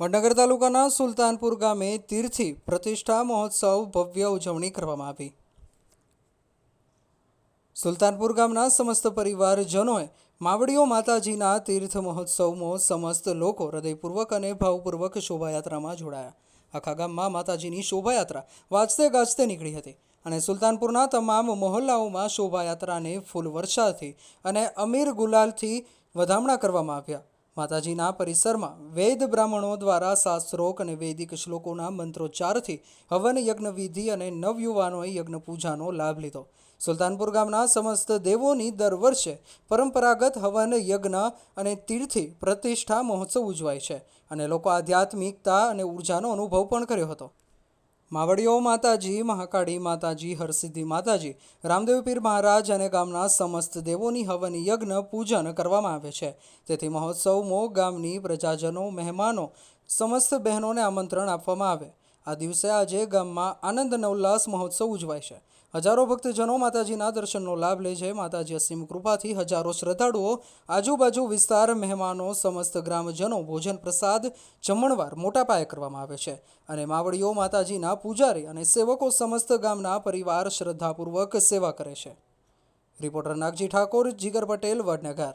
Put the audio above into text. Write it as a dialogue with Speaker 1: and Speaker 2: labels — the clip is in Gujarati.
Speaker 1: વડનગર તાલુકાના સુલતાનપુર ગામે તીર્થી પ્રતિષ્ઠા મહોત્સવ ભવ્ય ઉજવણી કરવામાં આવી. સુલતાનપુર ગામના સમસ્ત પરિવારજનોએ માવડીઓ માતાજીના તીર્થ મહોત્સવમાં સમસ્ત લોકો હૃદયપૂર્વક અને ભાવપૂર્વક શોભાયાત્રામાં જોડાયા. આખા ગામમાં માતાજીની શોભાયાત્રા વાજતે ગાજતે નીકળી હતી અને સુલતાનપુરના તમામ મહોલ્લાઓમાં શોભાયાત્રાને ફૂલ વર્ષાથી અને અમીર ગુલાલથી વધામણા કરવામાં આવ્યા. માતાજીના પરિસરમાં વેદ બ્રાહ્મણો દ્વારા શાસ્ત્રોક અને વૈદિક શ્લોકોના મંત્રોચ્ચારથી હવન યજ્ઞ વિધિ અને નવયુવાનોએ યજ્ઞ પૂજાનો લાભ લીધો. સુલતાનપુર ગામના સમસ્ત દેવોની દર વર્ષે પરંપરાગત હવન યજ્ઞ અને તીર્થી પ્રતિષ્ઠા મહોત્સવ ઉજવાય છે અને લોકો આધ્યાત્મિકતા અને ઉર્જાનો અનુભવ પણ કર્યો હતો. માવડીઓ માતાજી, મહાકાળી માતાજી, હરસિદ્ધિ માતાજી, રામદેવ પીર મહારાજ અને ગામના સમસ્ત દેવોની હવન યજ્ઞ પૂજન કરવામાં આવે છે. તેથી મહોત્સવમાં ગામની પ્રજાજનો, મહેમાનો, સમસ્ત બહેનોને આમંત્રણ આપવામાં આવે. આ દિવસે આજે ગામમાં આનંદ અને મહોત્સવ ઉજવાય છે. હજારો ભક્તજનો માતાજીના દર્શનનો લાભ લે છે. માતાજી અસીમ કૃપાથી હજારો શ્રદ્ધાળુઓ આજુબાજુ વિસ્તાર, મહેમાનો, સમસ્ત ગ્રામજનો ભોજન પ્રસાદ, જમણવાર મોટા પાયે કરવામાં આવે છે. અને માવડીઓ માતાજીના પૂજારી અને સેવકો સમસ્ત ગામના પરિવાર શ્રદ્ધાપૂર્વક સેવા કરે છે. રિપોર્ટર નાગજી ઠાકોર, જીગર પટેલ, વડનગર.